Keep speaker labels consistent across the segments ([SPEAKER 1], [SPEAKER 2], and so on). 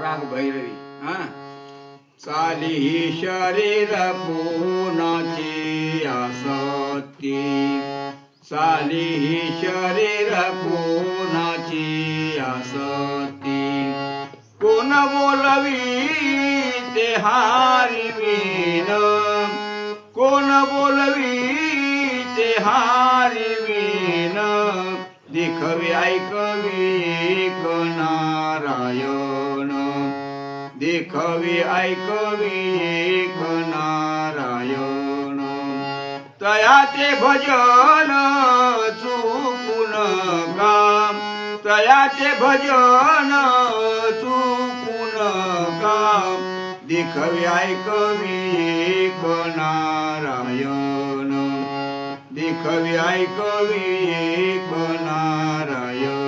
[SPEAKER 1] राग भैरवी हा? चाली ही शरीर कोणाची आसती चाली ही शरीर कोणाची आसती कोण बोलवी ते हारिवीन कोण बोलवी ते हारिवीन दिखवी ऐकवी नारायण. દેખવે આયકવી એક નારાયણ. તયા તે ભજન ચૂકુન કામ. તયા તે ભજન ચૂકુન કામ. દેખવે આયકવી એક નારાયણ. દેખવે આયકવી એક નારાયણ.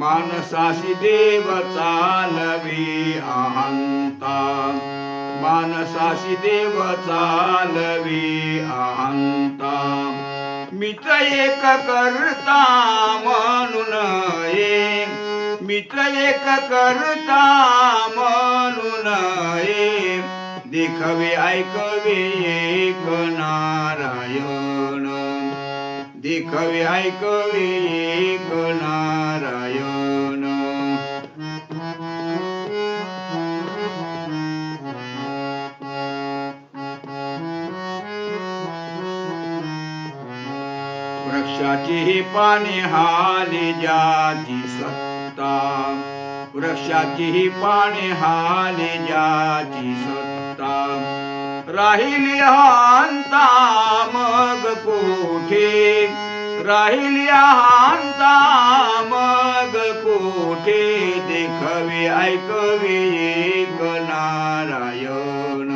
[SPEAKER 1] मानसाशी देवता नवी अहंता मानसाशी देवता नवी अहंता मित एक करता म्हणून ये। मित एक करता म्हणून ये। देखवे ऐकवे एक नारायण। देखवे ऐकवे एक नारायण. वृक्षाची पाने हाली जाती सत्ता. वृक्षाची पाने हाली जाती सत्ता. राहिली हांता मग कोठे राहिली हांता मग कोठे देखवे ऐकवे एक नारायण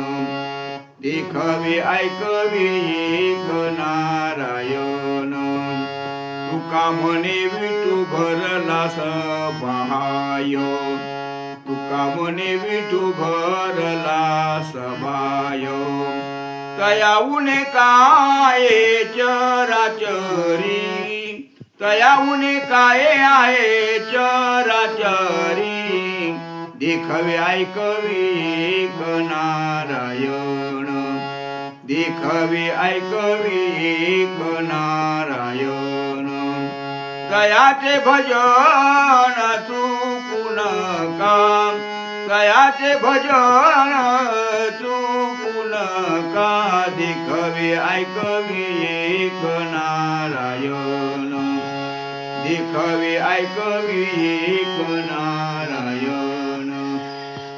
[SPEAKER 1] देखवे ऐकवे एक नारायण तुका म्हणे विठू भरला सभाय तुका म्हणे विठू भरला सभाय તયાઉને કાએ ચરાચરી તયાઉને કાએ આએ ચરાચરી દેખવ્યાય કવિ એક નારાયણ દેખવે આય કવિ એક નારાયણ દયા તે ભજન તું કયાટે ભજન તું પુન કાદે કવિ, આય કવિ એક નારાયણ. દેખવે, આય કવિ એક નારાયણ.